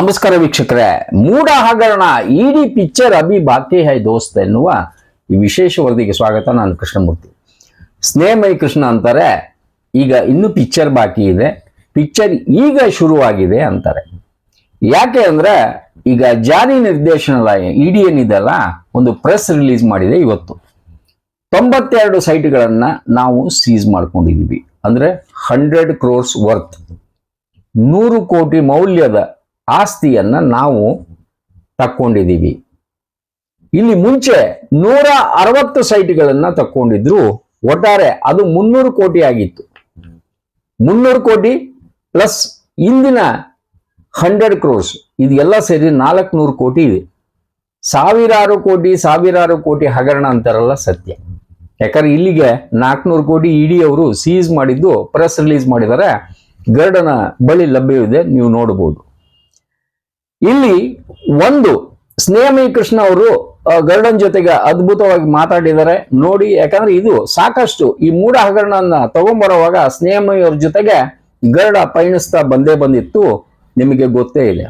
ನಮಸ್ಕಾರ ವೀಕ್ಷಕರೇ. ಮೂಡ ಹಗರಣ, ಇಡೀ ಪಿಕ್ಚರ್ ಅಭಿ ಬಾಕಿ ಹೈ ದೋಸ್ತ್ ಎನ್ನುವ ಈ ವಿಶೇಷ ವರದಿಗೆ ಸ್ವಾಗತ. ನಾನು ಕೃಷ್ಣಮೂರ್ತಿ. ಸ್ನೇಹಮಯಿ ಕೃಷ್ಣ ಅಂತಾರೆ, ಈಗ ಇನ್ನು ಪಿಕ್ಚರ್ ಬಾಕಿ ಇದೆ. ಪಿಕ್ಚರ್ ಈಗ ಶುರುವಾಗಿದೆ ಅಂತಾರೆ. ಯಾಕೆ ಅಂದ್ರೆ, ಈಗ ಜಾರಿ ನಿರ್ದೇಶನಾಲಯ ಇಡಿ ಏನಿದೆಲ್ಲ ಒಂದು ಪ್ರೆಸ್ ರಿಲೀಸ್ ಮಾಡಿದೆ ಇವತ್ತು. ತೊಂಬತ್ತೆರಡು ಸೈಟ್ಗಳನ್ನ ನಾವು ಸೀಸ್ ಮಾಡ್ಕೊಂಡಿದೀವಿ. ಅಂದ್ರೆ ಹಂಡ್ರೆಡ್ ಕ್ರೋರ್ಸ್ ವರ್ತ್ ನೂರು ಕೋಟಿ ಮೌಲ್ಯದ ಆಸ್ತಿಯನ್ನ ನಾವು ತಕ್ಕೊಂಡಿದ್ದೀವಿ ಇಲ್ಲಿ ಮುಂಚೆ ನೂರ ಅರವತ್ತು ಸೈಟ್ಗಳನ್ನ ತಕ್ಕೊಂಡಿದ್ರು, ಒಟ್ಟಾರೆ ಅದು ಮುನ್ನೂರು ಕೋಟಿ ಆಗಿತ್ತು. ಮುನ್ನೂರು ಕೋಟಿ ಪ್ಲಸ್ ಇಂದಿನ ಹಂಡ್ರೆಡ್ ಕ್ರೋರ್ಸ್, ಇದೆಲ್ಲ ಸೇರಿ ನಾಲ್ಕುನೂರು ಕೋಟಿ ಇದೆ. ಸಾವಿರಾರು ಕೋಟಿ ಸಾವಿರಾರು ಕೋಟಿ ಹಗರಣ ಅಂತಾರಲ್ಲ ಸತ್ಯ. ಯಾಕಂದ್ರೆ ಇಲ್ಲಿಗೆ ನಾಲ್ಕುನೂರು ಕೋಟಿ ಇಡಿ ಅವರು ಸೀಸ್ ಮಾಡಿದ್ದು ಪ್ರೆಸ್ ರಿಲೀಸ್ ಮಾಡಿದ್ದಾರೆ. ಗರ್ಡನ ಬಳಿ ಲಭ್ಯವಿದೆ, ನೀವು ನೋಡಬಹುದು ಇಲ್ಲಿ ಒಂದು ಸ್ನೇಹಮಯ ಕೃಷ್ಣ ಅವರು ಗರ್ಡನ್ ಜೊತೆಗೆ ಅದ್ಭುತವಾಗಿ ಮಾತಾಡಿದ್ದಾರೆ. ನೋಡಿ, ಯಾಕಂದ್ರೆ ಇದು ಸಾಕಷ್ಟು ಈ ಮೂಢ ಹಗರಣನ ತಗೊಂಬರುವಾಗ ಸ್ನೇಹಮಯಿ ಅವ್ರ ಜೊತೆಗೆ ಗರುಡ ಪಯಣಿಸ್ತಾ ಬಂದೇ ಬಂದಿತ್ತು. ನಿಮಗೆ ಗೊತ್ತೇ ಇದೆ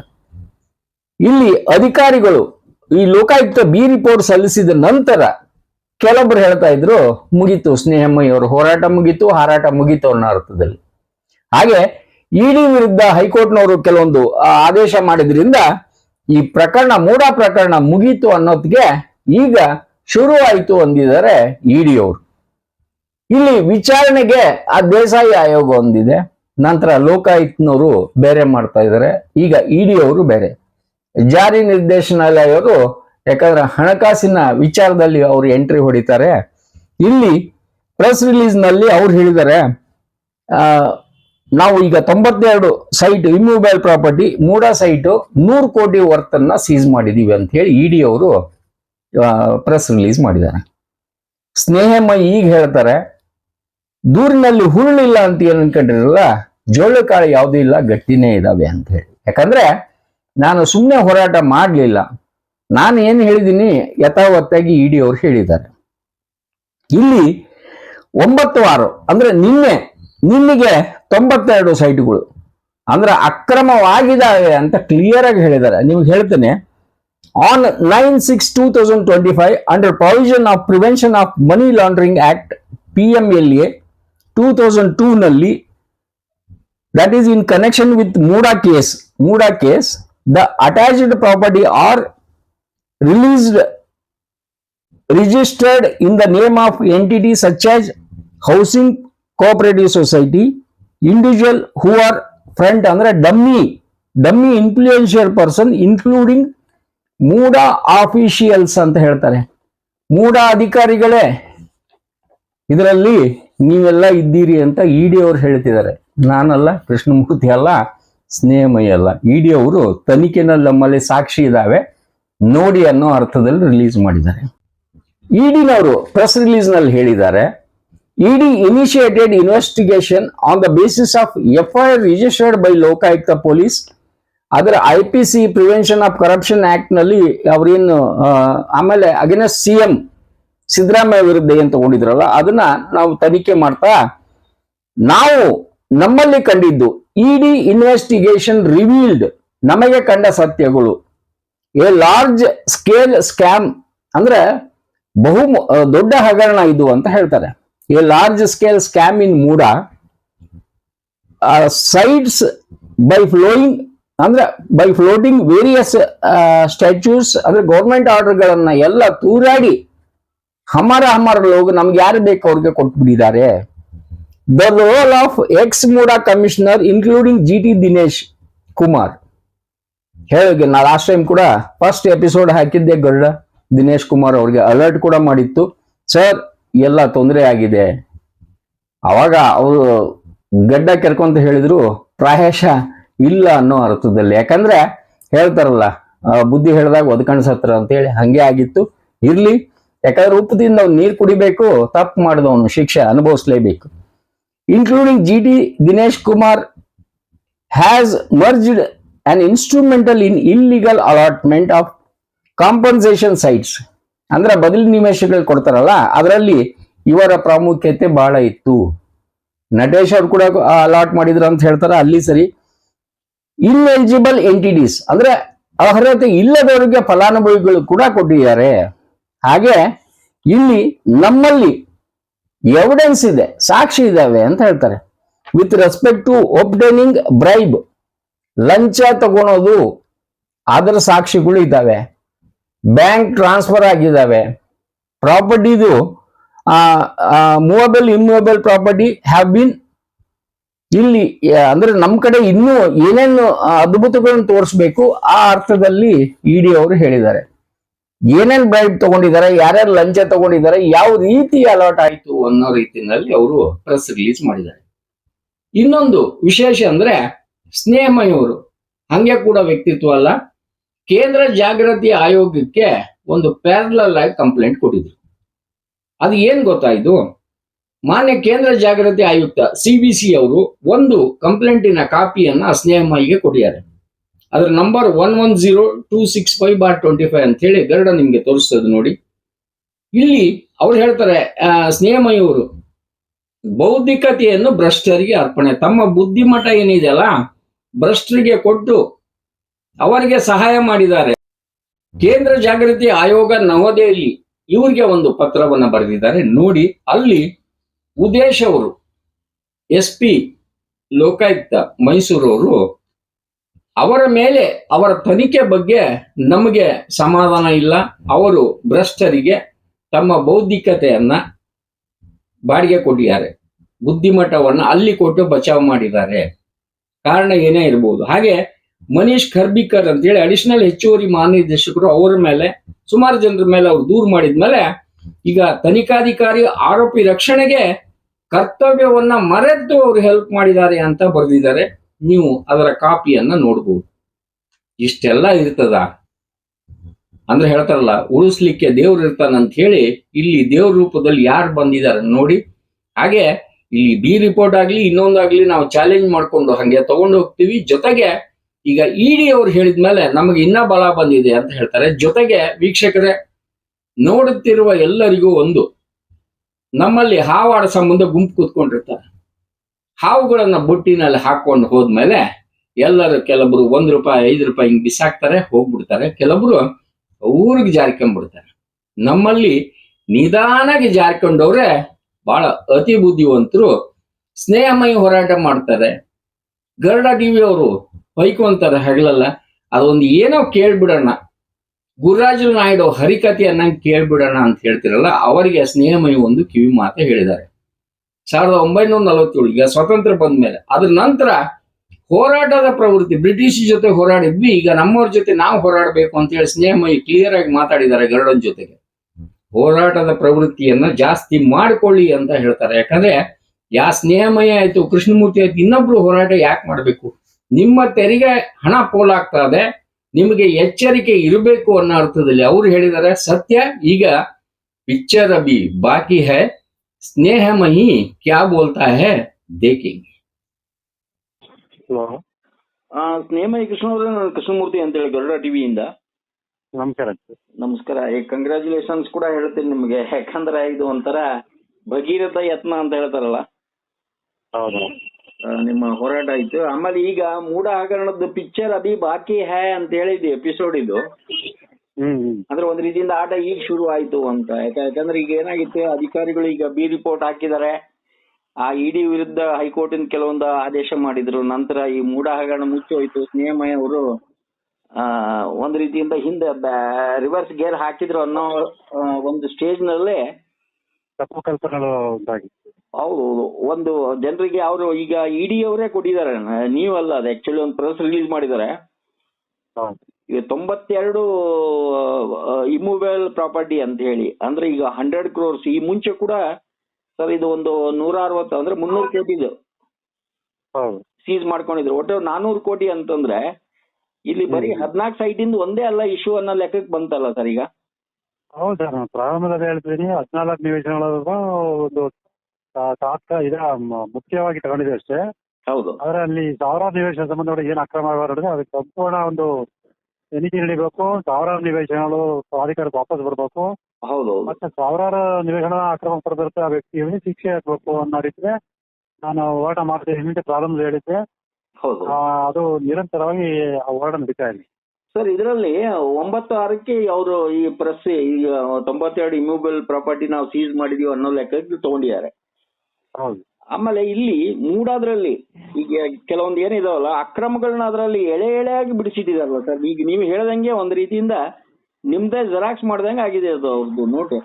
ಇಲ್ಲಿ ಅಧಿಕಾರಿಗಳು, ಈ ಲೋಕಾಯುಕ್ತ ಬಿ ರಿಪೋರ್ಟ್ ಸಲ್ಲಿಸಿದ ನಂತರ ಕೆಲವೊಬ್ರು ಹೇಳ್ತಾ ಇದ್ರು, ಮುಗಿತು, ಸ್ನೇಹಮಯಿ ಅವ್ರ ಹೋರಾಟ ಮುಗಿತು, ಹಾರಾಟ ಮುಗಿತು ಅನ್ನೋ ಅರ್ಥದಲ್ಲಿ. ಹಾಗೆ ಇಡಿ ವಿರುದ್ಧ ಹೈಕೋರ್ಟ್ನವರು ಕೆಲವೊಂದು ಆದೇಶ ಮಾಡಿದ್ರಿಂದ ಈ ಪ್ರಕರಣ ಮೂಡ ಪ್ರಕರಣ ಮುಗೀತು ಅನ್ನೋದ್ಗೆ ಈಗ ಶುರುವಾಯಿತು ಅಂದಿದ್ದಾರೆ ಇಡಿಯವರು. ಇಲ್ಲಿ ವಿಚಾರಣೆಗೆ ಆ ದೇಸಾಯಿ ಆಯೋಗ ಒಂದಿದೆ, ನಂತರ ಲೋಕಾಯುಕ್ತನವರು ಬೇರೆ ಮಾಡ್ತಾ ಇದ್ದಾರೆ, ಈಗ ಇಡಿ ಅವರು ಬೇರೆ. ಜಾರಿ ನಿರ್ದೇಶನಾಲಯವರು, ಯಾಕಂದ್ರೆ ಹಣಕಾಸಿನ ವಿಚಾರದಲ್ಲಿ ಅವರು ಎಂಟ್ರಿ ಹೊಡಿತಾರೆ. ಇಲ್ಲಿ ಪ್ರೆಸ್ ರಿಲೀಸ್ನಲ್ಲಿ ಅವ್ರು ಹೇಳಿದ್ದಾರೆ ನಾವು ಈಗ ತೊಂಬತ್ತೆರಡು site immovable property MUDA site ನೂರು ಕೋಟಿ ವರ್ತ್ ಅನ್ನ ಸೀಸ್ ಮಾಡಿದೀವಿ ಅಂತ ಹೇಳಿ ಇಡಿ ಅವರು ಪ್ರೆಸ್ ರಿಲೀಸ್ ಮಾಡಿದ್ದಾರೆ. ಸ್ನೇಹಮ್ಮ ಈಗ ಹೇಳ್ತಾರೆ, ದೂರಿನಲ್ಲಿ ಹುರುಳಿಲ್ಲ ಅಂತ ಏನ್ ಅನ್ಕೊಂಡಿರಲ್ಲ, ಜೋಳ ಕಾಳು ಯಾವುದೂ ಇಲ್ಲ, ಗಟ್ಟಿನೇ ಇದಾವೆ ಅಂತ ಹೇಳಿ. ಯಾಕಂದ್ರೆ ನಾನು ಸುಮ್ಮನೆ ಹೋರಾಟ ಮಾಡಲಿಲ್ಲ. ನಾನು ಏನು ಹೇಳಿದ್ದೀನಿ ಯಥಾವತ್ತಾಗಿ ಇಡಿ ಅವರು ಹೇಳಿದ್ದಾರೆ. ಇಲ್ಲಿ ಒಂಬತ್ತು ವಾರ, ಅಂದ್ರೆ ನಿನ್ನೆ ನಿನ್ನೆಗೆ ತೊಂಬತ್ತೆರಡು ಸೈಟ್ಗಳು ಅಂದ್ರೆ ಅಕ್ರಮವಾಗಿದ್ದಾವೆ ಅಂತ ಕ್ಲಿಯರ್ ಆಗಿ ಹೇಳಿದ್ದಾರೆ. ನಿಮ್ಗೆ ಹೇಳ್ತೇನೆ on nine six two thousand twenty five under provision of prevention of money laundering act P M L A two thousand two ನಲ್ಲಿ that is in connection with MUDA case MUDA case the attached property are released registered in the name of entity such as housing cooperative society individual who are front ಅಂದ್ರೆ dummy dummy influential person including MUDA officials ಅಂತ ಹೇಳ್ತಾರೆ. ಮೂಡ ಅಧಿಕಾರಿಗಳೇ, ಇದರಲ್ಲಿ ನೀವೆಲ್ಲ ಇದ್ದೀರಿ ಅಂತ ಇಡಿ ಅವರು ಹೇಳ್ತಿದ್ದಾರೆ. ನಾನಲ್ಲ, ಕೃಷ್ಣಮೂರ್ತಿ ಅಲ್ಲ, ಸ್ನೇಹಮಯ ಅಲ್ಲ. ಇಡಿ ಅವರು ತನಿಖೆನಲ್ಲಿ ನಮ್ಮಲ್ಲಿ ಸಾಕ್ಷಿ ಇದ್ದಾವೆ. ನೋಡಿ ಅನ್ನೋ ಅರ್ಥದಲ್ಲಿ ರಿಲೀಸ್ ಮಾಡಿದ್ದಾರೆ. ಇಡಿನವರು ಪ್ರೆಸ್ ರಿಲೀಸ್ನಲ್ಲಿ ಹೇಳಿದ್ದಾರೆ. ED initiated investigation on the basis of FIR registered by Lokayukta police ಅದರ I P C prevention of corruption ಆಕ್ಟ್ನಲ್ಲಿ ಅವ್ರೇನು ಆಮೇಲೆ ಅಗೇನೆಸ್ಟ್ ಸಿ ಎಂ ಸಿದ್ದರಾಮಯ್ಯ ವಿರುದ್ಧ ಏನ್ ತಗೊಂಡಿದ್ರಲ್ಲ, ಅದನ್ನ ನಾವು ತನಿಖೆ ಮಾಡ್ತಾ, ನಾವು ನಮ್ಮಲ್ಲಿ ಕಂಡಿದ್ದು ಇಡಿ ಇನ್ವೆಸ್ಟಿಗೇಷನ್ ರಿವೀಲ್ಡ್ ನಮಗೆ ಕಂಡ ಸತ್ಯಗಳು. ಎ ಲಾರ್ಜ್ ಸ್ಕೇಲ್ ಸ್ಕ್ಯಾಮ್ ಅಂದ್ರೆ ಬಹು ದೊಡ್ಡ ಹಗರಣ ಇದು ಅಂತ ಹೇಳ್ತಾರೆ. A large scale scam in MUDA sites by flowing ಅಂದ್ರೆ ಬೈ ಫ್ಲೋಟಿಂಗ್ ವೇರಿಯಸ್ ಸ್ಟ್ಯಾಚ್ಯೂಸ್ ಅಂದ್ರೆ ಗೌರ್ಮೆಂಟ್ ಆರ್ಡರ್ಗಳನ್ನ ಎಲ್ಲ ತೂರಾಡಿ ಹಮರ ಹಮಾರ ಲೋಗ್ ನಮ್ಗೆ ಯಾರು ಬೇಕು ಅವ್ರಿಗೆ ಕೊಟ್ಬಿಟ್ಟಿದ್ದಾರೆ the role of ex MUDA commissioner including G T Dinesh Kumar ಹೇಳಿ ನಾ ಲಾಸ್ಟ್ ಟೈಮ್ ಕೂಡ ಫಸ್ಟ್ ಎಪಿಸೋಡ್ ಹಾಕಿದ್ದೆ ಗರುಡ ದಿನೇಶ್ ಕುಮಾರ್ ಅವ್ರಿಗೆ ಅಲರ್ಟ್ ಕೂಡ ಮಾಡಿತ್ತು. ಸರ್ ಎಲ್ಲ ತೊಂದರೆ ಆಗಿದೆ. ಅವಾಗ ಅವರು ಗಡ್ಡ ಕೆರ್ಕೊಂತ ಹೇಳಿದ್ರು, ಪ್ರಾಯಶಃ ಇಲ್ಲ ಅನ್ನೋ ಅರ್ಥದಲ್ಲಿ. ಯಾಕಂದ್ರೆ ಹೇಳ್ತಾರಲ್ಲ ಬುದ್ಧಿ ಹೇಳಿದಾಗ ಒದ್ಕಂಡ್ ಸತ್ರ ಅಂತ ಹೇಳಿ ಹಂಗೆ ಆಗಿತ್ತು. ಇರ್ಲಿ, ಯಾಕಂದ್ರೆ ಉಪ್ಪದಿಂದ ಅವ್ನು ನೀರು ಕುಡಿಬೇಕು, ತಪ್ಪು ಮಾಡಿದವನು ಶಿಕ್ಷೆ ಅನುಭವಿಸ್ಲೇಬೇಕು. Including G T Dinesh Kumar has merged on instrumental in illegal allotment of compensation sites ಅಂದ್ರೆ ಬದಲಿ ನಿವೇಶಗಳು ಕೊಡ್ತಾರಲ್ಲ, ಅದರಲ್ಲಿ ಇವರ ಪ್ರಾಮುಖ್ಯತೆ ಬಹಳ ಇತ್ತು. ನಟೇಶ್ ಅವ್ರು ಕೂಡ ಅಲಾಟ್ ಮಾಡಿದ್ರು ಅಂತ ಹೇಳ್ತಾರೆ, ಅಲ್ಲಿ ಸರಿ. ಇನ್ಎಲಿಜಿಬಲ್ ಎಂಟಿಟೀಸ್ ಅಂದ್ರೆ ಅರ್ಹತೆ ಇಲ್ಲದವರಿಗೆ ಫಲಾನುಭವಿಗಳು ಕೂಡ ಕೊಟ್ಟಿದ್ದಾರೆ. ಹಾಗೆ ಇಲ್ಲಿ ನಮ್ಮಲ್ಲಿ ಎವಿಡೆನ್ಸ್ ಇದೆ, ಸಾಕ್ಷಿ ಇದ್ದಾವೆ ಅಂತ ಹೇಳ್ತಾರೆ. With respect to obtaining bribe ಲಂಚ ತಗೊಳೋದು, ಅದರ ಸಾಕ್ಷಿಗಳು ಇದ್ದಾವೆ. ಬ್ಯಾಂಕ್ ಟ್ರಾನ್ಸ್ಫರ್ ಆಗಿದ್ದಾವೆ. ಪ್ರಾಪರ್ಟಿದು movable immovable property have been ಇಲ್ಲಿ ಅಂದ್ರೆ ನಮ್ಮ ಕಡೆ ಇನ್ನೂ ಏನೇನು ಅದ್ಭುತಗಳನ್ನು ತೋರಿಸ್ಬೇಕು, ಆ ಅರ್ಥದಲ್ಲಿ ಇಡಿ ಅವರು ಹೇಳಿದ್ದಾರೆ. ಏನೇನ್ ಬ್ರೈಟ್ ತಗೊಂಡಿದ್ದಾರೆ, ಯಾರ್ಯಾರು ಲಂಚ ತಗೊಂಡಿದ್ದಾರೆ, ಯಾವ ರೀತಿ ಅಲರ್ಟ್ ಆಯ್ತು ಅನ್ನೋ ರೀತಿಯಲ್ಲಿ ಅವರು ಪ್ರೆಸ್ ರಿಲೀಸ್ ಮಾಡಿದ್ದಾರೆ. ಇನ್ನೊಂದು ವಿಶೇಷ ಅಂದ್ರೆ ಸ್ನೇಹಮಯವರು ಹಂಗೆ ಕೂಡ ವ್ಯಕ್ತಿತ್ವ ಅಲ್ಲ. ಕೇಂದ್ರ ಜಾಗೃತಿ ಆಯೋಗಕ್ಕೆ ಒಂದು ಪ್ಯಾರಲಲ್ ಆಗಿ ಕಂಪ್ಲೇಂಟ್ ಕೊಟ್ಟಿದ್ರು. ಅದು ಏನ್ ಇದು? ಮಾನ್ಯ ಕೇಂದ್ರ ಜಾಗೃತಿ ಆಯುಕ್ತ ಸಿ ಬಿ ಸಿ ಅವರು ಒಂದು ಕಂಪ್ಲೇಂಟಿನ ಕಾಪಿಯನ್ನ ಸ್ನೇಹಮಯಿಗೆ ಕೊಟ್ಟಿದ್ದಾರೆ. ಅದರ number one one zero two six five bar twenty five ಅಂತ ಹೇಳಿ ಗರುಡ ನಿಮ್ಗೆ ತೋರಿಸ್ತದೆ ನೋಡಿ. ಇಲ್ಲಿ ಅವ್ರು ಹೇಳ್ತಾರೆ ಆ, ಸ್ನೇಹಮಯಿ ಅವರು ಬೌದ್ಧಿಕತೆಯನ್ನು ಭ್ರಷ್ಟರಿಗೆ ಅರ್ಪಣೆ ತಮ್ಮ ಬುದ್ಧಿಮಠ ಏನಿದೆಯಲ್ಲ ಭ್ರಷ್ಟರಿಗೆ ಕೊಟ್ಟು ಅವರಿಗೆ ಸಹಾಯ ಮಾಡಿದ್ದಾರೆ. ಕೇಂದ್ರ ಜಾಗೃತಿ ಆಯೋಗ ನವದೆಹಲಿ ಇವರಿಗೆ ಒಂದು ಪತ್ರವನ್ನು ಬರೆದಿದ್ದಾರೆ. ನೋಡಿ, ಅಲ್ಲಿ ಉದೇಶ್ ಅವರು, ಎಸ್ ಪಿ ಲೋಕಾಯುಕ್ತ ಮೈಸೂರು ಅವರು, ಅವರ ಮೇಲೆ ಅವರ ತನಿಖೆ ಬಗ್ಗೆ ನಮಗೆ ಸಮಾಧಾನ ಇಲ್ಲ. ಅವರು ಭ್ರಷ್ಟರಿಗೆ ತಮ್ಮ ಬೌದ್ಧಿಕತೆಯನ್ನ ಬಾಡಿಗೆ ಕೊಟ್ಟಿದ್ದಾರೆ. ಬುದ್ಧಿಮಟ್ಟವನ್ನ ಅಲ್ಲಿ ಕೊಟ್ಟು ಬಚಾವ್ ಮಾಡಿದ್ದಾರೆ. ಕಾರಣ ಏನೇ ಇರಬಹುದು ಹಾಗೆ ಮನೀಶ್ ಖರ್ಬಿಕರ್ ಅಂತೇಳಿ ಅಡಿಷನಲ್ ಹೆಚ್ಚುವರಿ ಮಹಾನಿರ್ದೇಶಕರು ಅವರ ಮೇಲೆ, ಸುಮಾರು ಜನರ ಮೇಲೆ ಅವ್ರು ದೂರು ಮಾಡಿದ್ಮೇಲೆ ಈಗ ತನಿಖಾಧಿಕಾರಿ ಆರೋಪಿ ರಕ್ಷಣೆಗೆ ಕರ್ತವ್ಯವನ್ನ ಮರೆತು ಅವರು ಹೆಲ್ಪ್ ಮಾಡಿದ್ದಾರೆ ಅಂತ ಬರೆದಿದ್ದಾರೆ. ನೀವು ಅದರ ಕಾಪಿಯನ್ನ ನೋಡ್ಬೋದು. ಇಷ್ಟೆಲ್ಲ ಇರ್ತದ? ಅಂದ್ರೆ ಹೇಳ್ತಾರಲ್ಲ, ಉಳಿಸ್ಲಿಕ್ಕೆ ದೇವ್ರು ಇರ್ತಾನಂತ ಹೇಳಿ ಇಲ್ಲಿ ದೇವ್ರ ರೂಪದಲ್ಲಿ ಯಾರು ಬಂದಿದ್ದಾರೆ ನೋಡಿ. ಹಾಗೆ ಇಲ್ಲಿ ಬಿ ರಿಪೋರ್ಟ್ ಆಗ್ಲಿ ಇನ್ನೊಂದಾಗ್ಲಿ ನಾವು ಚಾಲೆಂಜ್ ಮಾಡ್ಕೊಂಡು ಹಂಗೆ ತಗೊಂಡು ಹೋಗ್ತೀವಿ. ಜೊತೆಗೆ ಈಗ ಇಡಿ ಅವ್ರು ಹೇಳಿದ್ಮೇಲೆ ನಮಗೆ ಇನ್ನ ಬಲ ಬಂದಿದೆ ಅಂತ ಹೇಳ್ತಾರೆ. ಜೊತೆಗೆ ವೀಕ್ಷಕರೇ, ನೋಡುತ್ತಿರುವ ಎಲ್ಲರಿಗೂ ಒಂದು, ನಮ್ಮಲ್ಲಿ ಹಾವಾಡ ಸಂಬಂಧ ಗುಂಪು ಕೂತ್ಕೊಂಡಿರ್ತಾರೆ. ಹಾವುಗಳನ್ನ ಬುಟ್ಟಿನಲ್ಲಿ ಹಾಕೊಂಡು ಹೋದ್ಮೇಲೆ ಎಲ್ಲರೂ ಕೆಲವರು ಒಂದ್ ರೂಪಾಯಿ, ಐದು ರೂಪಾಯಿ ಹಿಂಗೆ ಬಿಸಾಕ್ತಾರೆ, ಹೋಗ್ಬಿಡ್ತಾರೆ. ಕೆಲವರು ಊರಿಗೆ ಜಾರ್ಕೊಂಡ್ಬಿಡ್ತಾರೆ ನಮ್ಮಲ್ಲಿ ನಿಧಾನಾಗಿ ಜಾರ್ಕೊಂಡವ್ರೆ ಬಹಳ ಅತಿ ಬುದ್ಧಿವಂತರು ಸ್ನೇಹಮಯ ಹೋರಾಟ ಮಾಡ್ತಾರೆ. ಗರುಡ ಟಿವಿ ಅವರು ಹೊಯ್ಕೊಂತಾರೆ ಹಗಲಲ್ಲ, ಅದೊಂದು ಏನೋ ಕೇಳ್ಬಿಡೋಣ. ಗುರುರಾಜು ನಾಯ್ಡು ಹರಿಕಥೆಯನ್ನ ಕೇಳ್ಬಿಡೋಣ ಅಂತ ಹೇಳ್ತಿರಲ್ಲ, ಅವರಿಗೆ ಸ್ನೇಹಮಯ ಒಂದು ಕಿವಿ ಮಾತು ಹೇಳಿದ್ದಾರೆ. ಸಾವಿರದ ಒಂಬೈನೂರ ನಲವತ್ತೇಳು, ಈಗ ಸ್ವಾತಂತ್ರ್ಯ ಬಂದ ಮೇಲೆ ಅದ್ರ ನಂತರ ಹೋರಾಟದ ಪ್ರವೃತ್ತಿ, ಬ್ರಿಟಿಷ್ ಜೊತೆ ಹೋರಾಡಿದ್ವಿ, ಈಗ ನಮ್ಮವ್ರ ಜೊತೆ ನಾವು ಹೋರಾಡಬೇಕು ಅಂತ ಹೇಳಿ ಸ್ನೇಹಮಯಿ ಕ್ಲಿಯರ್ ಆಗಿ ಮಾತಾಡಿದ್ದಾರೆ ಗರುಡನ್ ಜೊತೆಗೆ. ಹೋರಾಟದ ಪ್ರವೃತ್ತಿಯನ್ನ ಜಾಸ್ತಿ ಮಾಡ್ಕೊಳ್ಳಿ ಅಂತ ಹೇಳ್ತಾರೆ. ಯಾಕಂದ್ರೆ, ಯಾ ಸ್ನೇಹಮಯ ಆಯ್ತು, ಕೃಷ್ಣಮೂರ್ತಿ ಆಯ್ತು, ಇನ್ನೊಬ್ರು ಹೋರಾಟ ಯಾಕೆ ಮಾಡ್ಬೇಕು? ನಿಮ್ಮ ತೆರಿಗೆ ಹಣ ಪೋಲಾಗ್ತಾ ಇದೆ ನಿಮಗೆ ಎಚ್ಚರಿಕೆ ಇರಬೇಕು ಅನ್ನೋ ಅರ್ಥದಲ್ಲಿ ಅವ್ರು ಹೇಳಿದ್ದಾರೆ ಸತ್ಯ ಈಗ ಪಿಕ್ಚರ್ ಅಭಿ ಬಾಕಿ ಹೈ ಸ್ನೇಹಮಯಿ ಕ್ಯಾ ಬೋಲ್ತಾ ಹೇ ದೇಖಿಂಗ್. ಸ್ನೇಹಮಯಿ ಕೃಷ್ಣ ಅವರೇ ಅಂತ ಹೇಳಿ ಗರುಡ ಟಿವಿಯಿಂದ. ನಮಸ್ಕಾರ. ನಮಸ್ಕಾರ. ಈ ಕಂಗ್ರ್ಯಾಚುಲೇಷನ್ಸ್ ಕೂಡ ಹೇಳ್ತೀನಿ ನಿಮಗೆ. ಯಾಕಂದ್ರೆ ಇದು ಒಂಥರ ಭಗೀರಥ ಯತ್ನ ಅಂತ ಹೇಳ್ತಾರಲ್ಲ. ಹೌದು. ನಿಮ್ಮ ಹೋರಾಟ ಆಯ್ತು. ಆಮೇಲೆ ಈಗ ಮೂಡ ಹಗರಣದ ಪಿಕ್ಚರ್ ಅಭಿ ಬಾಕಿ ಹೈ ಅಂತ ಹೇಳಿದ್ವಿ ಎಪಿಸೋಡ್ ಇದು. ಅಂದ್ರೆ ಒಂದ್ ರೀತಿಯಿಂದ ಆಟ ಈಗ ಶುರು ಆಯ್ತು ಅಂತ. ಯಾಕ- ಯಾಕಂದ್ರೆ ಈಗ ಏನಾಗಿತ್ತು ಅಧಿಕಾರಿಗಳು ಈಗ ಬಿ ರಿಪೋರ್ಟ್ ಹಾಕಿದ್ದಾರೆ ಆ ಇಡಿ ವಿರುದ್ಧ ಹೈಕೋರ್ಟಿನ ಕೆಲವೊಂದು ಆದೇಶ ಮಾಡಿದ್ರು. ನಂತರ ಈ ಮೂಡ ಹಗರಣ ಮುಚ್ಚೋಯ್ತು. ಸ್ನೇಹಮಯ ಅವರು ಆ ಒಂದ್ ರೀತಿಯಿಂದ ಹಿಂದೆ ರಿವರ್ಸ್ ಗೇರ್ ಹಾಕಿದ್ರು ಅನ್ನೋ ಒಂದು ಸ್ಟೇಜ್ ನಲ್ಲೇ ತಪ್ಪು ಕಲ್ಪನೆಗಳು ಹೌದು ಒಂದು ಜನರಿಗೆ ಅವರು ಈಗ ಇಡಿ ಅವರೇ ಕೊಟ್ಟಿದ್ದಾರೆ. ನೀವಲ್ಲ ಅದು ಆಕ್ಚುಲಿ ಒಂದು ಪ್ರೆಸ್ ರಿಲೀಸ್ ಮಾಡಿದ್ದಾರೆ. ಈಗ ತೊಂಬತ್ತೆರಡು ಇಮೂವೇಬಲ್ ಪ್ರಾಪರ್ಟಿ ಅಂತ ಹೇಳಿ ಅಂದ್ರೆ ಈಗ ಹಂಡ್ರೆಡ್ ಕ್ರೋರ್ಸ್ ಈ ಮುಂಚೆ ಕೂಡ ಸರ್ ಇದು ಒಂದು ನೂರ ಅರವತ್ತು ಅಂದ್ರೆ ಮುನ್ನೂರು ಕೋಟಿ ಇದು ಸೀಸ್ ಮಾಡ್ಕೊಂಡಿದ್ರು. ಒಟ್ಟು ನಾನೂರು ಕೋಟಿ ಅಂತಂದ್ರೆ ಇಲ್ಲಿ ಬರೀ ಹದಿನಾಲ್ಕು ಇಂದ ಒಂದೇ ಅಲ್ಲ ಇಶ್ಯೂ ಅನ್ನೋ ಲೆಕ್ಕಕ್ಕೆ ಬಂತಲ್ಲ ಸರ್ ಈಗ? ಹೌದು ಸರ್ ಪ್ರಾರಂಭದಲ್ಲಿ ಹೇಳ್ತೀನಿ ಹದಿನಾಲ್ಕು ನಿವೇಶನಗಳ ಒಂದು ತಾತ್ಕ ಇದ ಮುಖ್ಯವಾಗಿ ತಗೊಂಡಿದೆ ಅಷ್ಟೇ. ಹೌದು. ಆದ್ರೆ ಅಲ್ಲಿ ಸಾವಿರಾರು ನಿವೇಶನ ಸಂಬಂಧ ಏನ್ ಅಕ್ರಮ ವ್ಯವಹಾರ ಅದಕ್ಕೆ ಸಂಪೂರ್ಣ ಒಂದು ತನಿಖೆ ನಡೀಬೇಕು. ಸಾವಿರಾರು ನಿವೇಶನಗಳು ಪ್ರಾಧಿಕಾರಕ್ಕೆ ವಾಪಸ್ ಬರಬೇಕು. ಹೌದು. ಮತ್ತೆ ಸಾವಿರಾರು ನಿವೇಶನ ಅಕ್ರಮ ಪಡೆದಿರುತ್ತೆ ಆ ವ್ಯಕ್ತಿಯಲ್ಲಿ ಶಿಕ್ಷೆ ಹಾಕ್ಬೇಕು ಅನ್ನೋ ರೀತಿ ನಾನು ಹೋರಾಟ ಮಾಡ್ತೀನಿ ಹಿಂದೆ ಪ್ರಾರಂಭ ಹೇಳಿದ್ದೆ. ಅದು ನಿರಂತರವಾಗಿ ಆ ಹೋರಾಟ ನಡೀತಾ ಇದೆ. ಸರ್ ಇದರಲ್ಲಿ ಒಂಬತ್ತು ಆರಕ್ಕೆ ಅವರು ಈ ಪ್ರೆಸ್ ಈಗ ತೊಂಬತ್ತೆರಡು ಇಮ್ಯೂಬಲ್ ಪ್ರಾಪರ್ಟಿ ನಾವು ಸೀಸ್ ಮಾಡಿದೀವಿ ಅನ್ನೋ ಲೆಕ್ಕಕ್ಕೆ ತಗೊಂಡಿದ್ದಾರೆ. ಆಮೇಲೆ ಇಲ್ಲಿ ಮೂಡಾದ್ರಲ್ಲಿ ಈಗ ಕೆಲವೊಂದು ಏನಿದಾವಲ್ಲ ಅಕ್ರಮಗಳನ್ನ ಅದರಲ್ಲಿ ಎಳೆ ಎಳೆಯಾಗಿ ಬಿಡಿಸಿಟ್ಟಿದಾರಲ್ಲ ಸರ್. ಈಗ ನೀವು ಹೇಳ್ದಂಗೆ ಒಂದ್ ರೀತಿಯಿಂದ ನಿಮ್ದೇ ಜೆರಾಕ್ಸ್ ಮಾಡ್ದಂಗೆ ಆಗಿದೆ ಅದು ಅವ್ರದ್ದು ನೋಟು.